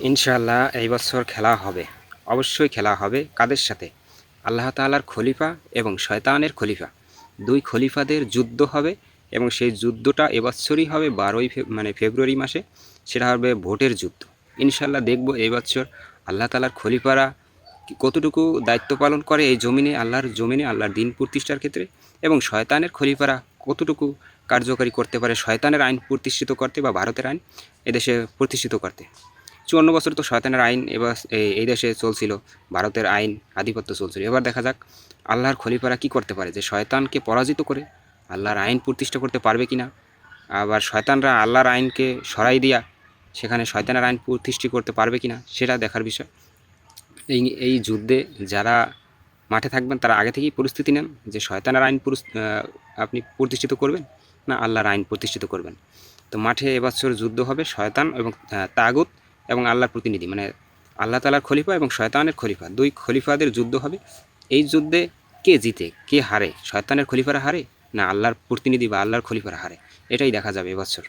ইনশাআল্লাহ এই বছর খেলা হবে। অবশ্যই খেলা হবে কাদের সাথে? আল্লাহ তাআলার খলিফা এবং শয়তানের খলিফা। দুই খলিফাদের যুদ্ধ হবে এবং সেই যুদ্ধটা এবছরই হবে বারোই মানে ফেব্রুয়ারি মাসে। সেটা হবে ভোটের যুদ্ধ। ইনশাল্লাহ দেখব এই বছর আল্লাহ তাআলার খলিফারা কতটুকু দায়িত্ব পালন করে এই জমিনে, আল্লাহর জমিনে, আল্লাহর দিন প্রতিষ্ঠার ক্ষেত্রে এবং শয়তানের খলিফারা কতটুকু কার্যকারী করতে পারে, শয়তানের আইন প্রতিষ্ঠিত করতে বা ভারতের আইন এদেশে প্রতিষ্ঠিত করতে। চুয়ান্ন বছর তো শয়তানের আইন এবার এই- দেশে চলছিল, ভারতের আইন আধিপত্য চলছিল। এবার দেখা যাক আল্লাহর খলিফারা কি করতে পারে, যে শয়তানকে পরাজিত করে আল্লাহর আইন প্রতিষ্ঠা করতে পারবে কি না আবার শয়তানরা আল্লাহর আইনকে সরাই দিয়া সেখানে শয়তানের আইন প্রতিষ্ঠিত করতে পারবে কি না সেটা দেখার বিষয়। এই এই যুদ্ধে যারা মাঠে থাকবেন, তারা আগে থেকেই পরিস্থিতি নেন যে শয়তানের আইন আপনি প্রতিষ্ঠিত করবেন না আল্লাহর আইন প্রতিষ্ঠিত করবেন। তো মাঠে এবছর যুদ্ধ হবে শয়তান এবং তাগুত। এবং আল্লাহর প্রতিনিধি মানে আল্লাহ তালার খলিফা এবং শয়তানের খলিফা। দুই খলিফাদের যুদ্ধ হবে। এই যুদ্ধে কে জিতে, কে হারে? শয়তানের খলিফারা হারে না আল্লাহর প্রতিনিধি বা আল্লাহর খলিফারা হারে? এটাই দেখা যাবে এবছর